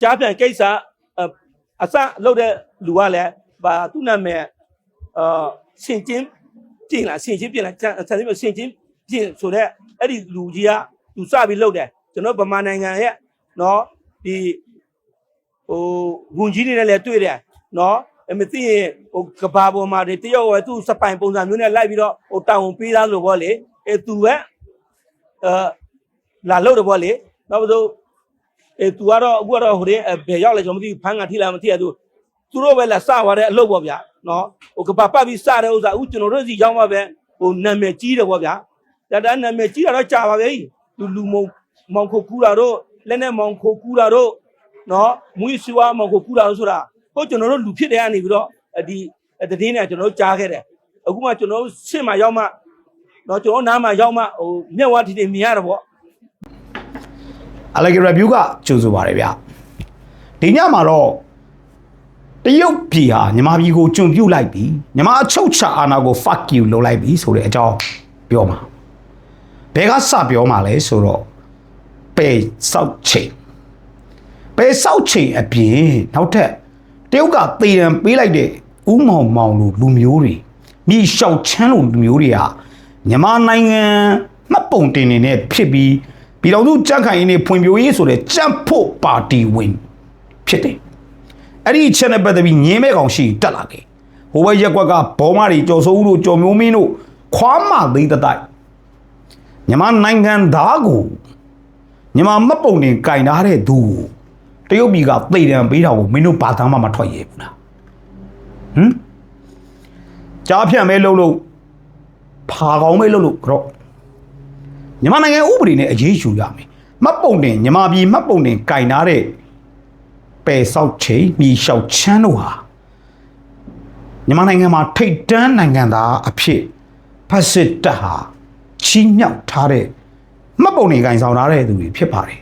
ကြားပြန်ကိစ္စအအစလုပ်တဲ့လူကလည်းဘာသူ့နာမည်အာရှင်ချင်းပြင်လားရှင်ချင်းပြင်လားဆန်ဆန်ပြီးရှင်ချင်းပြင်ဆိုတော့အဲ့ဒီလူကြီးကသူစပြီးလုပ်တယ်ကျွန်တော်ဗမာနိုင်ငံရဲ့နော်ဒီဟိုဝန်ကြီးတွေနဲ့လည်းတွေ့တယ်နော်အမသိရင်ဟိုကဘာပေါ်မှာတွေတယောက်ပဲသူ့စပိုင်ပုံစံမျိုးနဲ့လိုက်ပြီးတော့ဟိုတောင်ဝန်ပေးသားလို့ပေါ့လေအဲသူကအဲလာလို့တော့ပေါ့လေနောက်ပြီးတော့ အဲသူကတော့အခုကတော့ဟိုတဲ့ဘယ်ရောက်လဲကျွန်တော်မသိဘူးဖမ်းကထိလားမသိရသူသူတို့ပဲလာစသွားတဲ့အလုပ်ပေါ့ဗျာနော်ဟိုကဘာပတ်ပြီးစတဲ့ဥစ္စာအခုကျွန်တော်တို့စီရောက်မှပဲဟိုနာမည်ကြီးတယ်ပေါ့ဗျာဒါတာနာမည်ကြီးတာတော့ကြာပါပြီလူလူမုံမောင်ခုတ်ကူတာတို့လက်နဲ့မောင်ခုတ်ကူတာတို့နော်မွေးစွာမောင်ခုတ်ကူတာတို့ဆိုတာဟိုကျွန်တော်တို့လူဖြစ်တဲ့ကနေပြီးတော့ဒီတည်င်းနဲ့ကျွန်တော်တို့ကြားခဲ့တယ်အခုမှကျွန်တော်တို့ရှစ်မှာရောက်မှနော်ကျွန်တော်နားမှာရောက်မှဟိုမြက်ဝါတီတွေမြင်ရတော့ပေါ့ အလက်ဂရဗျူးကကြိုဆိုပါတယ်ဗျဒီညမှာတော့တရုတ်ပြည်ဟာညီမပြည်ကိုကျွံပြုတ်လိုက်ပြီညီမအချုပ်ချအာဏာကို fuck you လုပ်လိုက်ပြီဆိုတဲ့အကြောင်းပြောမှာဘယ်ကစပြောမှာလဲဆိုတော့ပေစောက်ချိန်ပေစောက်ချိန်အပြင်နောက်ထပ်တရုတ်ကတေရန်ပေးလိုက်တဲ့ဥမောင်မောင်လိုလူမျိုးတွေမြေလျှောက်ချမ်းလိုလူမျိုးတွေကမြန်မာနိုင်ငံမှတ်ပုံတင်နေနဲ့ဖြစ်ပြီး ပြည်တော်သူကြန့်ခိုင်ရေးနဲ့ဖွံ့ဖြိုးရေးဆိုတဲ့ကြံ့ဖို့ပါတီဝင်ဖြစ်တယ်အဲ့ဒီအချက်နဲ့ပတ်သက်ပြီးညင်းမဲ့ကောင်ရှိတက်လာတယ်ဟိုဘက်ရက်ကွက်ကဘောမတွေကြော်စိုးဦးတို့ကြော်မျိုးမင်းတို့ခွားမသေးတဲ့တိုက်မြန်မာနိုင်ငံသားကိုမြန်မာမှတ်ပုံတင်ကင်ထားတဲ့သူကိုတရုတ်ပြည်ကသိတယ်ပေးတာကိုမင်းတို့ဘာသာမှမထွက်ရဲဘူးလားဟမ်ကြားဖြန့်မဲလို့လို့ဖာကောင်းမဲလို့လို့ကြော့ မြန်မာနိုင်ငံဥပဒေနဲ့အရေးယူရမယ်မှတ်ပုံတင်မြန်မာပြည်မှတ်ပုံတင်ကင်ထားတဲ့ပယ်ဆောက်ချိန်မြေလျှောက်ချမ်းတို့ဟာမြန်မာနိုင်ငံမှာထိတ်တန်းနိုင်ငံသားအဖြစ်ဖက်စစ်တပ်ဟာချီးမြှောက်ထားတဲ့မှတ်ပုံတင်ကင်ဆောင်ထားတဲ့သူတွေဖြစ်ပါတယ်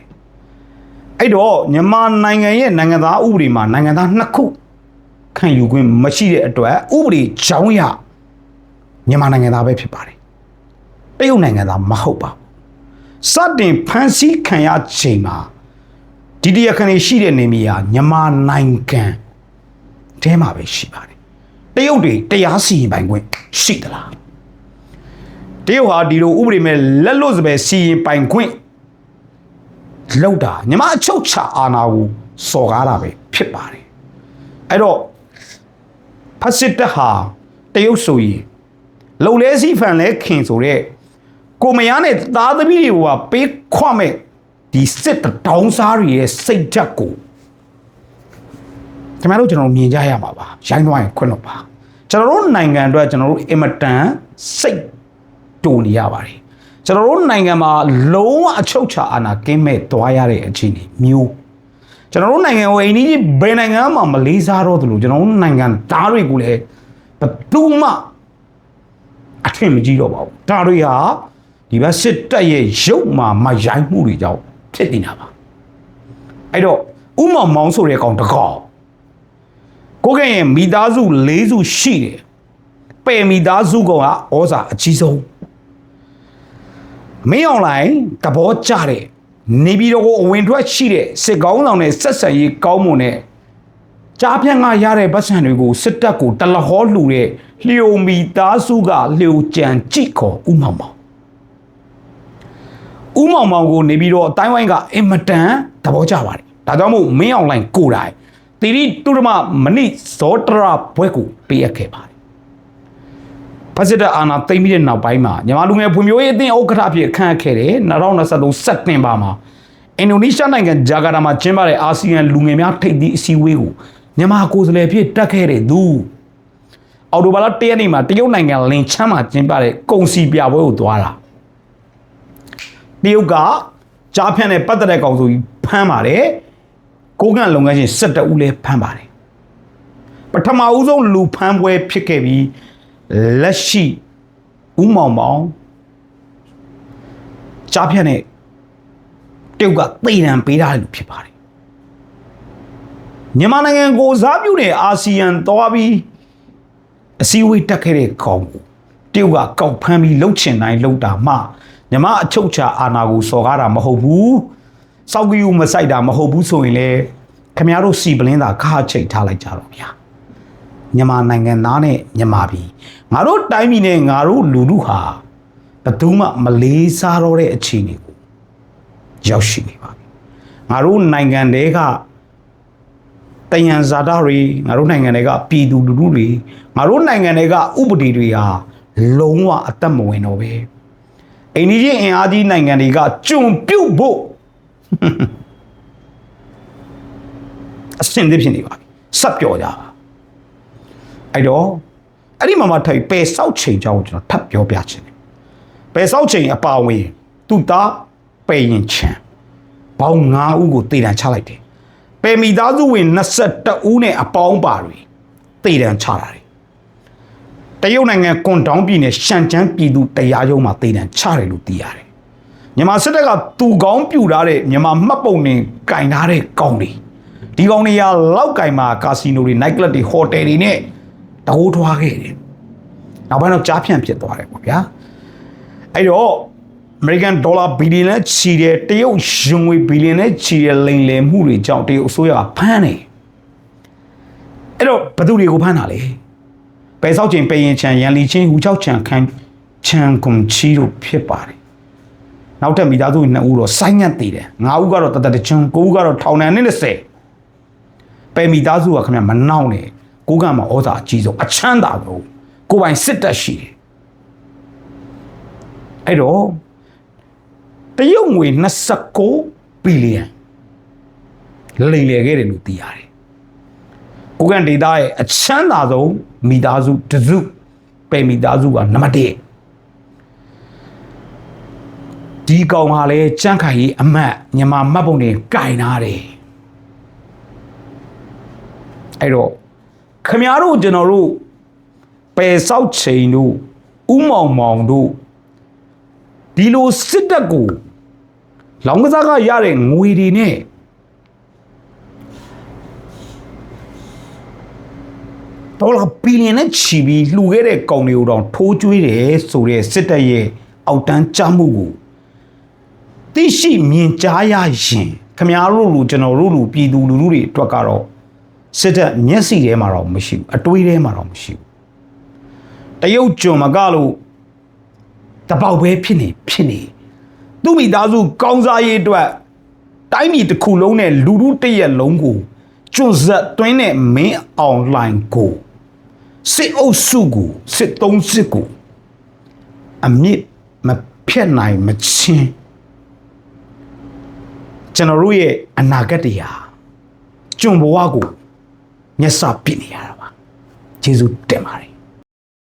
အဲ့တော့မြန်မာနိုင်ငံရဲ့နိုင်ငံသားဥပဒေမှာနိုင်ငံသားနှစ်ခုခံယူခွင့်မရှိတဲ့အတွက်ဥပဒေကြောင်းရမြန်မာနိုင်ငံသားပဲဖြစ်ပါတယ်တရုတ်နိုင်ငံသားမဟုတ်ပါဘူး စတင်ဖန်ဆီးခံရချိန်မှာဒီတရားခဏရှိတဲ့နေမြေဟာမြန်မာနိုင်ငံတဲမှာပဲရှိပါတယ်တရုတ်တွေတရားစီရင်ပိုင်ခွင့်ရှိသလားတရုတ်ဟာဒီလိုဥပဒေမဲ့လက်လွတ်စပယ်စီရင်ပိုင်ခွင့်လောက်တာညီမအချုပ်ချအာဏာကိုစော်ကားတာပဲဖြစ်ပါတယ်အဲ့တော့ဖက်စစ်တပ်ဟာတရုတ်ဆိုရင်လုံလဲစီဖန်လဲခင်ဆိုတဲ့ ကိုမယားနဲ့သားသမီးတွေကပေးခွမဲ့ဒီစစ်တောင်းစားတွေရဲ့စိတ်ဓာတ်ကိုခင်ဗျားတို့ကျွန်တော်တို့မြင်ကြရမှာပါရိုင်းသွားရင်ခွင့်တော့ပါကျွန်တော်တို့နိုင်ငံအတွက်ကျွန်တော်တို့အင်မတန်စိတ်တူနေရပါတယ်ကျွန်တော်တို့နိုင်ငံမှာလုံးဝအချုပ်ချာအာဏာကင်းမဲ့သွားရတဲ့အခြေအနေမျိုးကျွန်တော်တို့နိုင်ငံကိုအိန္ဒိယဘယ်နိုင်ငံမှမလေးစားတော့သလိုကျွန်တော်တို့နိုင်ငံသားတွေကိုလည်းဘယ်သူမှအထင်မကြီးတော့ပါဘူးဒါတွေဟာ ဒီဘက်စစ်တပ်ရဲ့ရုပ်မာမရိုင်းမှုတွေကြောင့်ဖြစ်နေတာပါအဲ့တော့ဥမောင်မောင်းဆိုတဲ့ကောင်တကောင်ကိုကဲရဲ့မိသားစု၄စုရှိတယ်ပယ်မိသားစုကောင်ကဩဇာအကြီးဆုံးမင်းအောင်လိုင်းသဘောကျတဲ့နေပြည်တော်ကိုအဝင်ထွက်ရှိတဲ့စစ်ကောင်းဆောင်နဲ့ဆက်ဆံရေးကောင်းမွန်တဲ့ကြားဖြန့်ကရတဲ့ပတ်စံတွေကိုစစ်တပ်ကိုတလဟောလှူတဲ့လျိုမီသားစုကလျိုကြံကြည့်ခေါ်ဥမောင်မောင် ဥမောင်မောင်ကိုနေပြီးတော့အတိုင်းဝိုင်းကအင်မတန်သဘောကျပါတယ်ဒါကြောင့်မို့မင်းအောင်လိုင်းကိုယ်တိုင်တိရိတုရမမနိဇောတရဘွဲကိုပေးအပ်ခဲ့ပါတယ်ဖက်စစ်တပ်အာဏာသိမ်းပြီးတဲ့နောက်ပိုင်းမှာညီမလူငယ်ဖွံ့ဖြိုးရေးအသင်းဥက္ကဋ္ဌအဖြစ်အခန့်အပ်ခဲ့တယ်2023စက်တင်ဘာမှာအင်ဒိုနီးရှားနိုင်ငံဂျာကာတာမှာကျင်းပတဲ့အာဆီယံလူငယ်များထိပ်သီးအစည်းအဝေးကိုမြန်မာကိုယ်စားလှယ်ဖြစ်တက်ခဲ့တဲ့သူအော်တိုဘာလ၁ရက်နေ့မှာတရုတ်နိုင်ငံလင်ချမ်းမှာကျင်းပတဲ့ကုံစီပြပွဲကိုသွားတာ တရုတ်ကကြားဖြန့်တဲ့ပတ်သက်တဲ့ကောင်ဆိုပြီးဖမ်းပါတယ်ကိုကန့်လုပ်ငန်းရှင်၁၁ဦးလည်းဖမ်းပါတယ်ပထမဦးဆုံးလူဖမ်းပွဲဖြစ်ခဲ့ပြီးလက်ရှိဥမောင်မောင်ကြားဖြန့်တဲ့တရုတ်ကသိတံပေးထားတယ်လို့ဖြစ်ပါတယ်မြန်မာနိုင်ငံကိုစားပြုတဲ့အာဆီယံသွားပြီးအစည်းအဝေးတက်ခဲ့တဲ့ကောင်ကိုတရုတ်ကကောက်ဖမ်းပြီးလှုပ်ချင်တိုင်းလှုပ်တာမှ မြမအချုပ်ချာအာဏာကိုစော်ကားတာမဟုတ်ဘူးစောက်ကြီးကိုမဆိုင်တာမဟုတ်ဘူးဆိုရင်လေခမရတို့စီပလင်းသာခါချိတ်ထားလိုက်ကြတော့ဗျာမြန်မာနိုင်ငံသားနဲ့မြန်မာပြည်ငါတို့တိုင်းပြည်နဲ့ငါတို့လူလူဟာဘယ်သူမှမလေးစားတော့တဲ့အခြေအနေကိုရောက်ရှိနေပါပြီငါတို့နိုင်ငံတွေကတယံဇာတာတွေငါတို့နိုင်ငံတွေကပြည်သူလူထုတွေငါတို့နိုင်ငံတွေကဥပဒေတွေဟာလုံးဝအသက်မဝင်တော့ပဲ အိန္ဒိယအင်အားကြီးနိုင်ငံတွေကကျွံပြုတ်ဖို့အစင်သစ်ဖြစ်နေပါပြီဆက်ပြောကြပါအဲ့တော့အဲ့ဒီမှာမှထိုင်ပယ်ဆောက်ချိန်ကြောင်းကိုကျွန်တော်ထပ်ပြောပြချင်တယ်ပယ်ဆောက်ချိန်အပါဝင်သူ့သားပယ်ရင်ချံဘောင်း9ဦးကိုတေတံချလိုက်တယ်ပယ်မိသားစုဝင်22ဦးနဲ့အပေါင်းပါတွေတေတံချတာတယ် တရုတ်နိုင်ငံကွန်တောင်းပြည်နယ်ရှန်ကျန်းပြည်သူတရားရုံးမှာတေတံချတယ်လို့သိရတယ်မြန်မာစစ်တပ်ကသူကောင်းပြူထားတဲ့မြန်မာမှတ်ပုံနဲ့ကင်ထားတဲ့ကောင်းတွေဒီကောင်တွေကလောက်ကင်မှာကာစီနိုတွေ night club တွေဟိုတယ်တွေနဲ့တဟိုးထွားခဲ့တယ်။နောက်ပိုင်းတော့ကြားဖြန့်ဖြစ်သွားတယ်ပေါ့ဗျာ။အဲ့တော့ American dollar ဘီလီယံနဲ့ချီတဲ့တရုတ်ယွန်ငွေဘီလီယံနဲ့ချီတဲ့လိမ်လည်မှုတွေကြောင့်တရုတ်အစိုးရကဖမ်းနေ။အဲ့တော့ဘယ်သူတွေကိုဖမ်းတာလဲ။ ပဲဆောက်ချိန်ပရင်ချန်ရန်လီချင်းဟူချောက်ချန်ခန်းချန်ကွန်ချီတို့ဖြစ်ပါတယ်။နောက်ထပ်မိသားစုနှစ်ဦးတော့ဆိုင်းငတ်သေးတယ်။ငါးဦးကတော့တတတချွန်းကိုဦးကတော့ထောင်နဲ့နဲ့20ပဲမိသားစုကခင်ဗျမနှောင်းနဲ့ကိုကမှာဩဇာအကြီးဆုံးအချမ်းသာဆုံးကိုပိုင်စစ်တပ်ရှိတယ်အဲ့တော့တရုတ်ငွေ29ဘီလီယံလိမ်လည်ခဲ့တယ်လို့သိရတယ် ကိုကန်ဒေတာရဲ့အချမ်းသာဆုံးမိသားစုတစ်စုပဲမိသားစုကနံပါတ်1ဒီကောင်ဟာလဲကြန့်ခိုင်ရေးအမတ်ညမမှတ်ပုံနဲ့ကင်ထားတယ်အဲ့တော့ခမည်းတော်ကျွန်တော်တို့ပယ်ဆောက်ချိန်တို့ဥမောင်မောင်တို့ဒီလိုစစ်တပ်ကိုလောင်ကစားကရတဲ့ငွေတွေနဲ့ ဒေါ်လာဘီလီယံနဲ့ချီပြီးလှူခဲ့တဲ့ကောင်တွေကိုတော့ထိုးကျွေးတယ်ဆိုတဲ့စစ်တပ်ရဲ့အောက်တန်းကြမှုကိုသိရှိမြင်ကြားရရင်ခမည်းတော်လူကျွန်တော်တို့လူပြည်သူလူထုတွေအတွက်ကတော့စစ်တပ်မျက်စိထဲမှာတော့မရှိဘူးအတွေးထဲမှာတော့မရှိဘူးတရုတ်ကျွန်မကလို့တပေါက်ပဲဖြစ်နေဖြစ်နေသူ့မိသားစုကောင်းစားရေးအတွက်တိုင်းပြည်တစ်ခုလုံးနဲ့လူလူတစ်ရက်လုံးကိုကျွန်းဆက်တွင်းနဲ့မင်းအွန်လိုင်းကို စစ်အုပ်စုကိုစစ်သုံးစစ်ကိုအမြင့်မဖြတ်နိုင်မချင်းကျွန်တော်တို့ရဲ့အနာဂတ်တရားကျွန်ဘဝကိုမျက်စာပစ်နေရတာပါကျေးဇူးတင်ပါတယ်